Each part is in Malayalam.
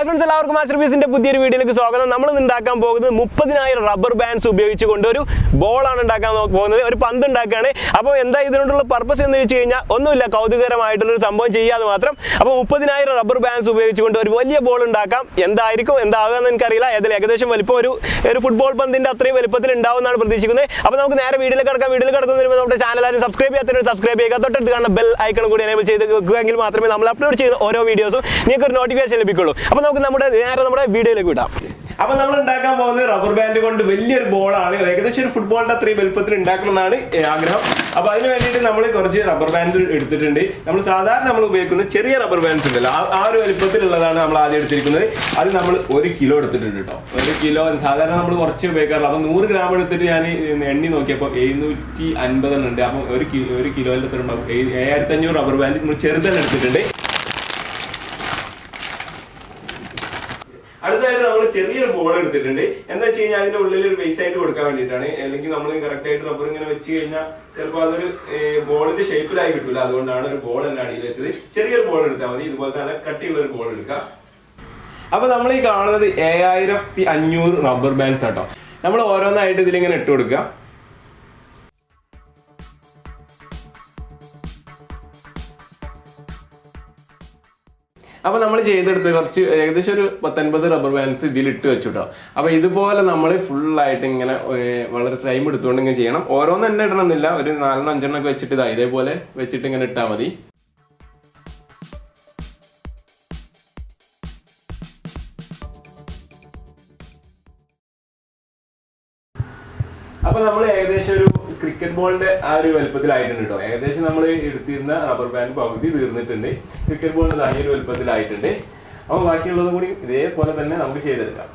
ഹായ് ഫ്രണ്ട്സ് എല്ലാവർക്കും മാസ്റ്റർ പീസിന്റെ പുതിയൊരു വീഡിയോയിലേക്ക് സ്വാഗതം. നമ്മൾ ഉണ്ടാക്കാൻ പോകുന്നത് മുപ്പതിനായിരം റബ്ബർ ബാൻഡ്സ് ഉപയോഗിച്ചുകൊണ്ട് ഒരു ബോളാണ് ഉണ്ടാക്കാൻ പോകുന്നത്. ഒരു പന്ത് ഉണ്ടാക്കുകയാണ്. അപ്പോൾ എന്താ ഇതിനോടുള്ള പർപ്പസ് എന്ന് വെച്ച് കഴിഞ്ഞാൽ ഒന്നുമില്ല കൗതുകരമായിട്ടുള്ളൊരു സംഭവം ചെയ്യാന്ന് മാത്രം. അപ്പോൾ മുപ്പതിനായിരം റബ്ബർ ബാൻഡ്സ് ഉപയോഗിച്ചുകൊണ്ട് ഒരു വലിയ ബോൾ ഉണ്ടാക്കാം. എന്തായിരിക്കും എന്താകുമെന്ന് എനിക്കറിയില്ല. ഏതിൽ ഏകദേശം വലിപ്പം ഒരു ഒരു ഫുട്ബോൾ പന്തിന്റെ അത്രയും വലിപ്പത്തിൽ ഉണ്ടാവുമെന്നാണ് പ്രതീക്ഷിക്കുന്നത്. അപ്പോൾ നമുക്ക് നേരെ വീഡിയോയിൽ കിടക്കാം. വീഡിയോയിൽ കിടക്കുന്നതിന് നമ്മുടെ ചാനൽ ആരും സബ്സ്ക്രൈബ് ചെയ്യാത്തവർ സബ്സ്ക്രൈബ് ചെയ്യുക. തൊട്ടടുത്ത് കാണുന്ന ബെൽ ഐക്കൺ കൂടി എനേബിൾ ചെയ്ത് വെക്കുകയെങ്കിൽ മാത്രമേ നമ്മൾ അപ്ലോഡ് ചെയ്യുന്ന ഓരോ വീഡിയോസും നിങ്ങൾക്ക് ഒരു നോട്ടിഫിക്കേഷൻ ലഭിക്കുള്ളൂ. അപ്പോൾ നമുക്ക് നമ്മുടെ നേരെ നമ്മുടെ വീഡിയോയിലേക്ക് വിടാം. അപ്പൊ നമ്മൾ ഉണ്ടാക്കാൻ പോകുന്നത് റബ്ബർ ബാൻഡ് കൊണ്ട് വലിയൊരു ബോളാണ് ഏകദേശം ഒരു ഫുട്ബോളിന്റെ അത്രയും വലുപ്പത്തിൽ ഉണ്ടാക്കണം എന്നാണ് ആഗ്രഹം. അപ്പൊ അതിന് വേണ്ടിയിട്ട് നമ്മൾ കുറച്ച് റബ്ബർ ബാൻഡ് എടുത്തിട്ടുണ്ട്. നമ്മൾ സാധാരണ നമ്മൾ ഉപയോഗിക്കുന്ന ചെറിയ റബ്ബർ ബാൻഡ്സ് ഉണ്ടല്ലോ. ആ- ഒരു വലുപ്പത്തിലുള്ളതാണ് നമ്മൾ ആദ്യം എടുത്തിരിക്കുന്നത്. അത് നമ്മൾ ഒരു കിലോ എടുത്തിട്ടുണ്ട് കേട്ടോ. ഒരു കിലോ സാധാരണ നമ്മൾ കുറച്ച് ഉപയോഗിക്കാറില്ല. അപ്പൊ നൂറ് ഗ്രാം എടുത്തിട്ട് ഞാൻ എണ്ണി നോക്കിയപ്പോൾ എഴുന്നൂറ്റി അൻപതെണ്ണം ഉണ്ട്. അപ്പോൾ ഒരു കിലോ ഒരു കിലോയിൽ എത്ര ഉണ്ടാവും. ഏഴ്- ഏഴായിരത്തി അഞ്ഞൂറ് റബ്ബർ ബാൻഡ് നമ്മൾ ചെറുതെണ്ണം എടുത്തിട്ടുണ്ട് അടുത്തായിട്ട് നമ്മൾ ചെറിയൊരു ബോൾ എടുത്തിട്ടുണ്ട്. എന്താ വെച്ച് കഴിഞ്ഞാൽ അതിന്റെ ഉള്ളിൽ ഒരു ബേസ് ആയിട്ട് കൊടുക്കാൻ വേണ്ടിയിട്ടാണ്. അല്ലെങ്കിൽ നമ്മൾ കറക്റ്റ് ആയിട്ട് റബ്ബർ ഇങ്ങനെ വെച്ച് കഴിഞ്ഞാൽ ചിലപ്പോൾ അതൊരു ബോളിന്റെ ഷേപ്പിലായി കിട്ടില്ല അതുകൊണ്ടാണ് ഒരു ബോൾ എന്നെ അടിയിൽ വെച്ചത്. ചെറിയൊരു ബോൾ എടുത്താൽ മതി. ഇതുപോലെ തന്നെ കട്ടിയുള്ള ഒരു ബോൾ എടുക്കാം. അപ്പൊ നമ്മൾ ഈ കാണുന്നത് ഏഴായിരത്തി അഞ്ഞൂറ് റബ്ബർ ബാൻഡ്സ് ആട്ടോ. നമ്മൾ ഓരോന്നായിട്ട് ഇതിലിങ്ങനെ ഇട്ട് കൊടുക്കുക. അപ്പൊ നമ്മൾ ചെയ്തെടുത്ത് കുറച്ച് ഏകദേശം ഒരു പത്തൊൻപത് റബ്ബർ ബാൻസ് ഇതിൽ ഇട്ട് വെച്ചു കേട്ടോ അപ്പൊ ഇതുപോലെ നമ്മൾ ഫുൾ ആയിട്ട് ഇങ്ങനെ വളരെ ടൈം എടുത്തുകൊണ്ട് ഇങ്ങനെ ചെയ്യണം. ഓരോന്നും തന്നെ ഇടണമെന്നില്ല. ഒരു നാലെണ്ണം അഞ്ചെണ്ണം ഒക്കെ വെച്ചിട്ട് ഇതാ ഇതേപോലെ വെച്ചിട്ട് ഇങ്ങനെ ഇട്ടാൽ മതി. അപ്പൊ നമ്മൾ ഏകദേശം ക്രിക്കറ്റ് ബോളിന്റെ ആ ഒരു വലുപ്പത്തിലായിട്ടുണ്ട് കേട്ടോ ഏകദേശം നമ്മൾ എടുത്തിരുന്ന റബ്ബർ ബാൻഡ് പകുതി തീർന്നിട്ടുണ്ട്. ക്രിക്കറ്റ് ബോളിന്റെ ഈ വലുപ്പത്തിലായിട്ടുണ്ട്. അപ്പൊ ബാക്കിയുള്ളതും കൂടി ഇതേപോലെ തന്നെ നമുക്ക് ചെയ്തെടുക്കാം.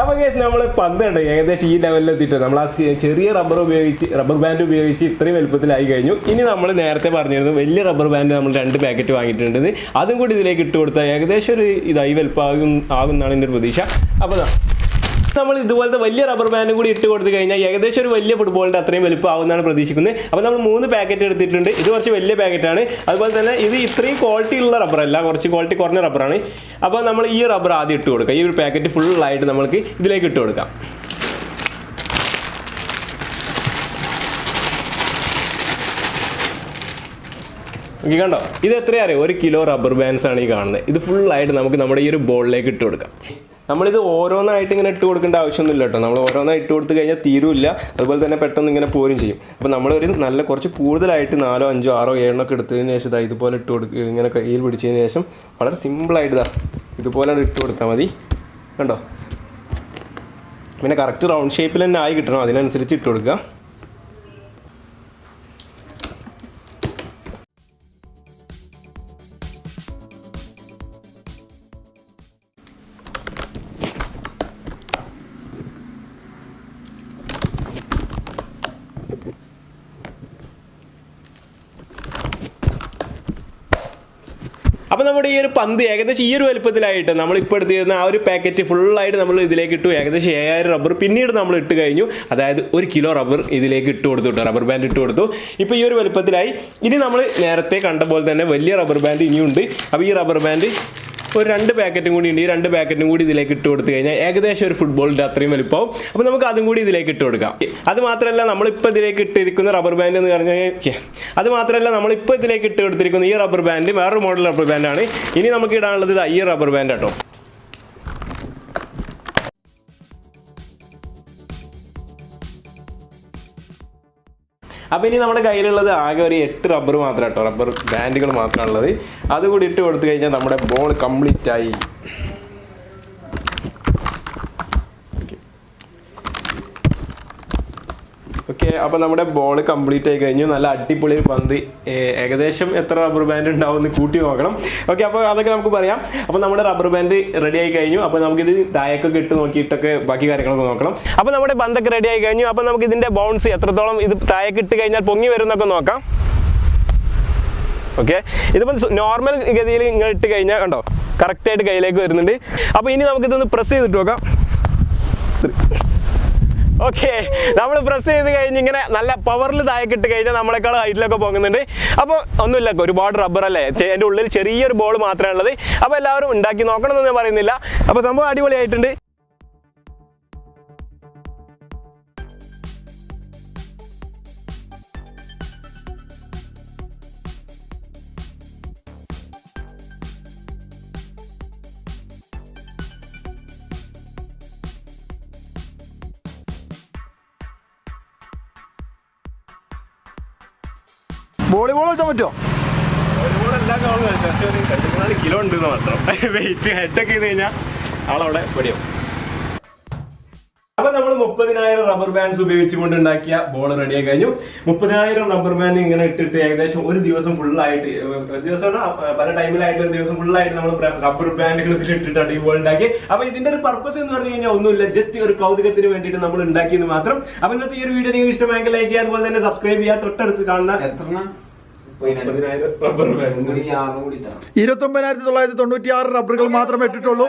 അപ്പൊ കേസ് നമ്മൾ പന്ത് ഉണ്ട് ഏകദേശം ഈ ലെവലിൽ എത്തിയിട്ട് നമ്മൾ ആ ചെറിയ റബ്ബർ ഉപയോഗിച്ച് റബ്ബർ ബാൻഡ് ഉപയോഗിച്ച് ഇത്രയും വലുപ്പത്തിലായി കഴിഞ്ഞു. ഇനി നമ്മൾ നേരത്തെ പറഞ്ഞിരുന്നു വലിയ റബ്ബർ ബാൻഡ് നമ്മൾ രണ്ട് പാക്കറ്റ് വാങ്ങിയിട്ടുണ്ട്. അതും കൂടി ഇതിലേക്ക് ഇട്ട് കൊടുത്താൽ ഏകദേശം ഒരു ഇതായി വലുപ്പമാകും ആകുന്നാണ് എന്റെ ഒരു പ്രതീക്ഷ. അപ്പോൾ നമ്മൾ ഇതുപോലത്തെ വലിയ റബ്ബർ ബാൻഡും കൂടി ഇട്ട് കൊടുത്തു കഴിഞ്ഞാൽ ഏകദേശം ഒരു വലിയ ഫുട്ബോളിന്റെ അത്രയും വലുപ്പം ആവുന്നതാണ് പ്രതീക്ഷിക്കുന്നത്. അപ്പോൾ നമ്മൾ മൂന്ന് പാക്കറ്റ് എടുത്തിട്ടുണ്ട്. ഇത് കുറച്ച് വലിയ പാക്കറ്റാണ് അതുപോലെ തന്നെ ഇത് ഇത്രയും ക്വാളിറ്റി ഉള്ള റബ്ബർ അല്ല. കുറച്ച് ക്വാളിറ്റി കുറഞ്ഞ റബ്ബറാണ് അപ്പോൾ നമ്മൾ ഈ റബ്ബർ ആദ്യം ഇട്ട് കൊടുക്കുക ഈ ഒരു പാക്കറ്റ് ഫുള്ളായിട്ട് നമ്മൾക്ക് ഇതിലേക്ക് ഇട്ട് കൊടുക്കാം. കണ്ടോ? ഇത് എത്രയാ അറിയാം? ഒരു കിലോ റബ്ബർ ബാൻഡ്സ് ആണ് ഈ കാണുന്നത്. ഇത് ഫുള്ളായിട്ട് നമുക്ക് നമ്മുടെ ഈ ഒരു ബോളിലേക്ക് ഇട്ട് കൊടുക്കാം. നമ്മളിത് ഓരോന്നായിട്ട് ഇങ്ങനെ ഇട്ട് കൊടുക്കേണ്ട ആവശ്യമൊന്നുമില്ല കേട്ടോ. നമ്മൾ ഓരോന്നായി ഇട്ട് കൊടുത്തു കഴിഞ്ഞാൽ തീരുമില്ല. അതുപോലെ തന്നെ പെട്ടെന്ന് ഇങ്ങനെ പോരും ചെയ്യും. അപ്പോൾ നമ്മളൊരു നല്ല കുറച്ച് കൂടുതലായിട്ട് നാലോ അഞ്ചോ ആറോ ഏഴോ ഒക്കെ എടുത്തതിന് ശേഷം ഇതാ ഇതുപോലെ ഇട്ട് കൊടുക്കുക ഇങ്ങനെ കയ്യിൽ പിടിച്ചതിന് ശേഷം വളരെ സിമ്പിളായിട്ട് ഇതാ ഇതുപോലെ ഇട്ട് കൊടുത്താൽ മതി. കണ്ടോ? പിന്നെ കറക്റ്റ് റൗണ്ട് ഷേപ്പിൽ തന്നെ ആയി കിട്ടണം. അതിനനുസരിച്ച് ഇട്ട് കൊടുക്കുക. അപ്പോൾ നമ്മുടെ ഈ ഒരു പന്ത് ഏകദേശം ഈ ഒരു വലുപ്പത്തിലായിട്ട് നമ്മൾ ഇപ്പൊ എടുത്തിരുന്ന ആ ഒരു പാക്കറ്റ് ഫുള്ളായിട്ട് നമ്മൾ ഇതിലേക്ക് ഇട്ടു. ഏകദേശം ഏഴായിരം റബ്ബർ പിന്നീട് നമ്മൾ ഇട്ട് കഴിഞ്ഞു. അതായത് ഒരു കിലോ റബ്ബർ ഇതിലേക്ക് ഇട്ട് കൊടുത്തു റബ്ബർ ബാൻഡ് ഇട്ട് കൊടുത്തു. ഇപ്പൊ ഈ ഒരു വലുപ്പത്തിലായി. ഇനി നമ്മൾ നേരത്തെ കണ്ട പോലെ തന്നെ വലിയ റബ്ബർ ബാൻഡ് ഇനിയുണ്ട്. അപ്പോൾ ഈ റബ്ബർ ബാൻഡ് ഒരു രണ്ട് പാക്കറ്റും കൂടി ഉണ്ട്. ഈ രണ്ട് പാക്കറ്റും കൂടി ഇതിലേക്ക് ഇട്ട് കൊടുത്തു കഴിഞ്ഞാൽ ഏകദേശം ഒരു ഫുട്ബോളിന്റെ അത്രയും വലുപ്പമാവും അപ്പോൾ നമുക്ക് അതും കൂടി ഇതിലേക്ക് ഇട്ട് കൊടുക്കാം. അത് മാത്രമല്ല നമ്മളിപ്പോൾ ഇതിലേക്ക് ഇട്ടിരിക്കുന്ന റബ്ബർ ബാൻഡ് എന്ന് പറഞ്ഞാൽ അത് മാത്രമല്ല നമ്മളിപ്പോൾ ഇതിലേക്ക് ഇട്ട് കൊടുത്തിരിക്കുന്ന ഈ റബ്ബർ ബാൻഡ് വേറൊരു മോഡൽ റബ്ബർ ബാൻഡാണ് ഇനി നമുക്ക് ഇടാനുള്ളത് ഈ റബ്ബർ ബാൻഡ് കേട്ടോ അപ്പോൾ ഇനി നമ്മുടെ കയ്യിലുള്ളത് ആകെ ഒരു എട്ട് റബ്ബർ മാത്രമാണ് കേട്ടോ റബ്ബർ ബാൻഡുകൾ മാത്രമാണുള്ളത് അതുകൂടി ഇട്ട് കൊടുത്തു കഴിഞ്ഞാൽ നമ്മുടെ ബോൾ കംപ്ലീറ്റ് ആയി. ഓക്കെ അപ്പോൾ നമ്മുടെ ബോൾ കംപ്ലീറ്റ് ആയി കഴിഞ്ഞു. നല്ല അടിപൊളി പന്ത്. ഏകദേശം എത്ര റബ്ബർ ബാൻഡ് ഉണ്ടാവും എന്ന് കൂട്ടി നോക്കണം. ഓക്കെ അപ്പോൾ അതൊക്കെ നമുക്ക് പറയാം. അപ്പോൾ നമ്മുടെ റബ്ബർ ബാൻഡ് റെഡി ആയി കഴിഞ്ഞു. അപ്പോൾ നമുക്കിത് താഴേക്കൊക്കെ ഇട്ട് നോക്കിയിട്ടൊക്കെ ബാക്കി കാര്യങ്ങളൊക്കെ നോക്കണം. അപ്പോൾ നമ്മുടെ ബന്ധൊക്കെ റെഡി ആയി കഴിഞ്ഞു. അപ്പോൾ നമുക്ക് ഇതിന്റെ ബൗൺസ് എത്രത്തോളം ഇത് താഴേക്ക് ഇട്ട് കഴിഞ്ഞാൽ പൊങ്ങി വരും എന്നൊക്കെ നോക്കാം. ഓക്കെ ഇതിപ്പോൾ നോർമൽ ഗതിയിൽ ഇങ്ങനെ ഇട്ട് കഴിഞ്ഞാൽ കണ്ടോ? കറക്റ്റായിട്ട് കയ്യിലേക്ക് വരുന്നുണ്ട്. അപ്പോൾ ഇനി നമുക്ക് ഇതൊന്ന് പ്രസ് ചെയ്തിട്ട് നോക്കാം. ഓക്കെ നമ്മൾ പ്രസ് ചെയ്ത് കഴിഞ്ഞ് ഇങ്ങനെ നല്ല പവറിൽ താഴേക്ക് ഇട്ട് കഴിഞ്ഞാൽ നമ്മളെക്കാൾ ഹൈറ്റിലൊക്കെ പോകുന്നുണ്ട് അപ്പോൾ ഒന്നുമില്ല ഒരുപാട് റബ്ബർ അല്ലേ? എന്റെ ഉള്ളിൽ ചെറിയൊരു ബോൾ മാത്രമേ ഉള്ളത്. അപ്പോൾ എല്ലാവരും ഉണ്ടാക്കി നോക്കണമെന്ന് ഞാൻ പറയുന്നില്ല. അപ്പോൾ സംഭവം അടിപൊളിയായിട്ടുണ്ട്. വോളിബോൾ കളിച്ചാൻ പറ്റുമോ? കിലോ ഉണ്ട് മാത്രം. വെയിറ്റ് ഹെഡൊക്കെ ചെയ്ത് കഴിഞ്ഞാൽ ആളവിടെ പൊടിയാവും. അപ്പൊ നമ്മൾ മുപ്പതിനായിരം റബ്ബർ ബാൻഡ്സ് ഉപയോഗിച്ചുകൊണ്ട് ഉണ്ടാക്കിയ ബോൾ റെഡിയായി കഴിഞ്ഞു. മുപ്പതിനായിരം റബ്ബർ ബാൻഡ് ഇങ്ങനെ ഇട്ടിട്ട് ഏകദേശം ഒരു ദിവസം ഫുള്ളായിട്ട് ഒരു ദിവസം പല ടൈമിലായിട്ട് ഒരു ദിവസം ഫുള്ളായിട്ട് നമ്മൾ റബ്ബർ ബാൻഡുകൾ ഇതിൽ ഇട്ടിട്ടാണ് ഈ ബോൾ ഉണ്ടാക്കി അപ്പൊ ഇതിന്റെ ഒരു പർപ്പസ് എന്ന് പറഞ്ഞു കഴിഞ്ഞാൽ ഒന്നുമില്ല ജസ്റ്റ് ഒരു കൗതുകത്തിന് വേണ്ടിയിട്ട് നമ്മൾ ഉണ്ടാക്കിയത് മാത്രം. അപ്പൊ ഇന്നത്തെ ഈ ഒരു വീഡിയോ നിങ്ങൾക്ക് ഇഷ്ടമായെങ്കിൽ ലൈക്ക് ചെയ്യുക അതുപോലെ തന്നെ സബ്സ്ക്രൈബ് ചെയ്യുക. തൊട്ടടുത്ത് കാണുന്ന എത്രണ്ണ? മുപ്പതിനായിരം റബ്ബർ ബാൻഡ്സ് കൂടി ആറ് കൂടിയിട്ടാണ് ഇരുപത്തി ഒമ്പതിനായിരത്തി തൊള്ളായിരത്തി തൊണ്ണൂറ്റി ആറ് റബ്ബറുകൾ മാത്രമേ ഇട്ടിട്ടുള്ളൂ.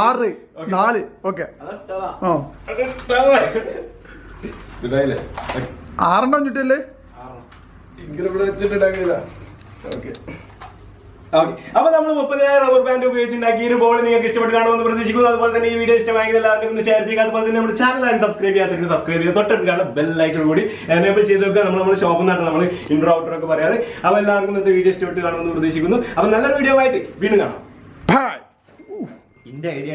ആറ് നാല് ഓക്കെ? ആറെണ്ണം ചുറ്റല്ലേ ഇവിടെ വെച്ചിട്ട് അപ്പൊ നമ്മൾ മുപ്പതിനായിരം റബ്ബർ ബാൻഡ് ഉപയോഗിച്ചുണ്ടാക്കി ഈ ഒരു ബോൾ നിങ്ങൾക്ക് ഇഷ്ടപ്പെട്ട് കാണുമെന്ന് പ്രതീക്ഷിക്കുന്നു. അതുപോലെ തന്നെ ഈ വീഡിയോ ഇഷ്ടമായെങ്കിൽ എല്ലാവർക്കും ഒന്ന് ഷെയർ ചെയ്യുക. അതുപോലെ തന്നെ നമ്മുടെ ചാനൽ ആരും സബ്സ്ക്രൈബ് ചെയ്യാത്തവർക്ക് സബ്സ്ക്രൈബ് ചെയ്യുക. തൊട്ടടുത്ത് കാണാം ബെൽ ലൈക്കൺ കൂടി എനേബിൾ ചെയ്ത് വെക്കുക. നമ്മൾ നമ്മുടെ ഷോപ്പിൽ നിന്നാണ് നമ്മൾ ഇൻട്രോ ഔട്ടർ ഒക്കെ പറയാറ്. അപ്പൊ എല്ലാവർക്കും ഇന്നത്തെ വീഡിയോ ഇഷ്ടപ്പെട്ട് കാണുമെന്ന് പ്രതീക്ഷിക്കുന്നു. അപ്പൊ നല്ലൊരു വീഡിയോ ആയിട്ട് വീണ്ടും കാണാം. ഐഡിയ